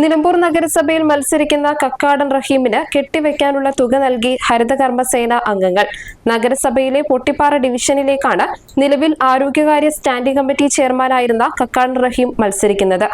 Nilambur നഗരസഭയിൽ മത്സരിക്കുന്ന കക്കാടൻ റഹീമിന് കെട്ടിവെക്കാനുള്ള തുക നൽകി ഹരിതകർമ്മസേന അംഗങ്ങൾ. നഗരസഭയിലെ പൊട്ടിപ്പാറ ഡിവിഷനിലേക്കാണ് നിലവിൽ ആരോഗ്യകാര്യ സ്റ്റാൻഡിംഗ് കമ്മിറ്റി ചെയർമാനായിരുന്ന കക്കാടൻ റഹീം മത്സരിക്കുന്നത്.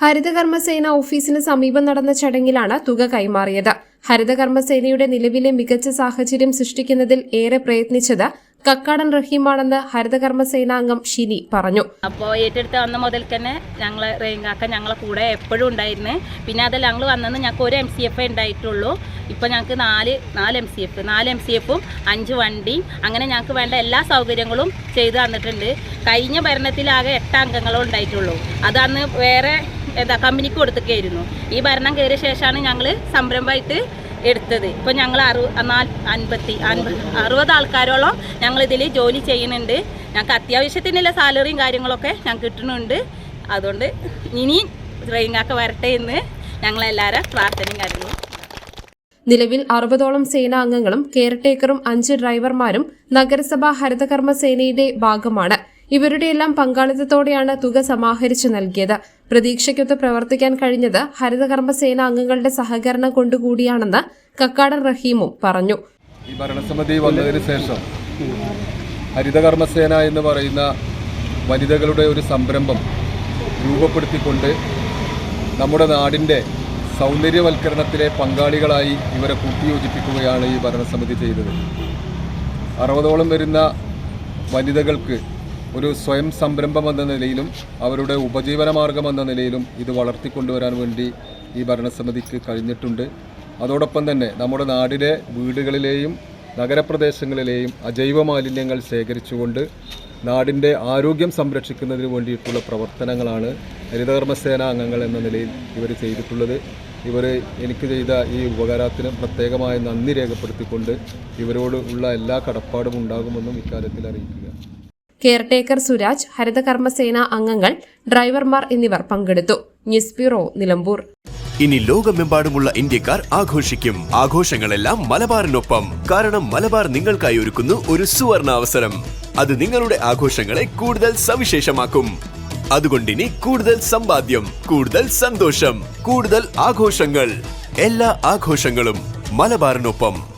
ഹരിതകർമ്മസേന ഓഫീസിന് സമീപം നടന്ന ചടങ്ങിലാണ് തുക കൈമാറിയത്. ഹരിതകർമ്മസേനയുടെ നിലവിലെ മികച്ച സാഹചര്യം സൃഷ്ടിക്കുന്നതിൽ ഏറെ പ്രയത്നിച്ചത് കക്കാടൻ റഹീമാണെന്ന് ഹരിതകർമ്മസേനാംഗം ഷിനി പറഞ്ഞു. അപ്പോൾ ഏറ്റെടുത്ത് വന്ന മുതൽ തന്നെ ഞങ്ങൾ റെയിൻകാക്ക ഞങ്ങളെ കൂടെ എപ്പോഴും ഉണ്ടായിരുന്നു. പിന്നെ അതിൽ ഞങ്ങൾ വന്നെന്ന് ഞങ്ങൾക്ക് ഒരു എം സി എഫ് ഉണ്ടായിട്ടുള്ളൂ. ഇപ്പോൾ ഞങ്ങൾക്ക് നാല് നാല് എം സി എഫ് നാല് എം സി എഫും അഞ്ച് വണ്ടിയും അങ്ങനെ ഞങ്ങൾക്ക് വേണ്ട എല്ലാ സൗകര്യങ്ങളും ചെയ്തു തന്നിട്ടുണ്ട്. കഴിഞ്ഞ ഭരണത്തിലാകെ എട്ട് അംഗങ്ങളും ഉണ്ടായിട്ടുള്ളൂ. അതന്ന് വേറെ എന്താ കമ്പനിക്ക് കൊടുത്തൊക്കെയായിരുന്നു ഈ ഭരണം കയറിയ ശേഷമാണ് ഞങ്ങൾ സംരംഭമായിട്ട് എടുത്തത്. ഇപ്പോൾ ഞങ്ങൾ അറു അൻപത്തി അൻപത് അറുപത് ആൾക്കാരോളം ഞങ്ങൾ ഇതിൽ ജോലി ചെയ്യുന്നുണ്ട്. ഞങ്ങൾക്ക് അത്യാവശ്യത്തിനുള്ള സാലറിയും കാര്യങ്ങളൊക്കെ ഞങ്ങൾക്ക് കിട്ടുന്നുണ്ട്. അതുകൊണ്ട് ഇനി ട്രെയിനൊക്കെ വരട്ടെ എന്ന് ഞങ്ങളെല്ലാവരും പ്രാർത്ഥനയും കാര്യങ്ങളും. നിലവിൽ അറുപതോളം സേനാംഗങ്ങളും കെയർടേക്കറും അഞ്ച് ഡ്രൈവർമാരും നഗരസഭാ ഹരിതകർമ്മ സേനയുടെ ഭാഗമാണ്. ഇവരുടെയെല്ലാം പങ്കാളിത്തത്തോടെയാണ് തുക സമാഹരിച്ചു നൽകിയത്. പ്രതീക്ഷയ്ക്കൊത്ത് പ്രവർത്തിക്കാൻ കഴിഞ്ഞത് ഹരിതകർമ്മസേന അംഗങ്ങളുടെ സഹകരണം കൊണ്ടുകൂടിയാണെന്ന് കക്കാടൻ റഹീമും പറഞ്ഞു. ഈ ഭരണസമിതി വന്നതിന് ശേഷം ഹരിതകർമ്മസേന എന്ന് പറയുന്ന വനിതകളുടെ ഒരു സംരംഭം രൂപപ്പെടുത്തിക്കൊണ്ട് നമ്മുടെ നാടിന്റെ സൗന്ദര്യവൽക്കരണത്തിലെ പങ്കാളികളായി ഇവരെ കൂട്ടിയോജിപ്പിക്കുകയാണ് ഈ ഭരണസമിതി ചെയ്തത്. അറുപതോളം വരുന്ന വനിതകൾക്ക് ഒരു സ്വയം സംരംഭം എന്ന നിലയിലും അവരുടെ ഉപജീവന മാർഗം എന്ന നിലയിലും ഇത് വളർത്തിക്കൊണ്ടുവരാൻ വേണ്ടി ഈ ഭരണസമിതിക്ക് കഴിഞ്ഞിട്ടുണ്ട്. അതോടൊപ്പം തന്നെ നമ്മുടെ നാടിലെ വീടുകളിലെയും നഗരപ്രദേശങ്ങളിലെയും അജൈവ മാലിന്യങ്ങൾ ശേഖരിച്ചുകൊണ്ട് നാടിന്റെ ആരോഗ്യം സംരക്ഷിക്കുന്നതിന് വേണ്ടിയിട്ടുള്ള പ്രവർത്തനങ്ങളാണ് ഹരിതകർമ്മസേന അംഗങ്ങൾ എന്ന നിലയിൽ ഇവർ ചെയ്തിട്ടുള്ളത്. ഇവർ എനിക്ക് ചെയ്ത ഈ ഉപകാരത്തിന് പ്രത്യേകമായ നന്ദി രേഖപ്പെടുത്തിക്കൊണ്ട് ഇവരോടുള്ള എല്ലാ കടപ്പാടും ഉണ്ടാകുമെന്നും ഇക്കാര്യത്തിൽ അറിയിക്കുക. കെയർടേക്കർ സുരാജ് ഹരിതകർമ്മസേന അംഗങ്ങൾ ഡ്രൈവർമാർ എന്നിവർ പങ്കെടുത്തു. News bureau Nilambur. ഇനി ലോകമെമ്പാടുമുള്ള ഇന്ത്യക്കാർ ആഘോഷിക്കും. ആഘോഷങ്ങളെല്ലാം മലബാറിനൊപ്പം. കാരണം മലബാർ നിങ്ങൾക്കായി ഒരുക്കുന്നു ഒരു സുവർണ അവസരം അത് നിങ്ങളുടെ ആഘോഷങ്ങളെ കൂടുതൽ സവിശേഷമാക്കും. അതുകൊണ്ടിനി കൂടുതൽ സമ്പാദ്യം കൂടുതൽ സന്തോഷം കൂടുതൽ ആഘോഷങ്ങൾ. എല്ലാ ആഘോഷങ്ങളും മലബാറിനൊപ്പം.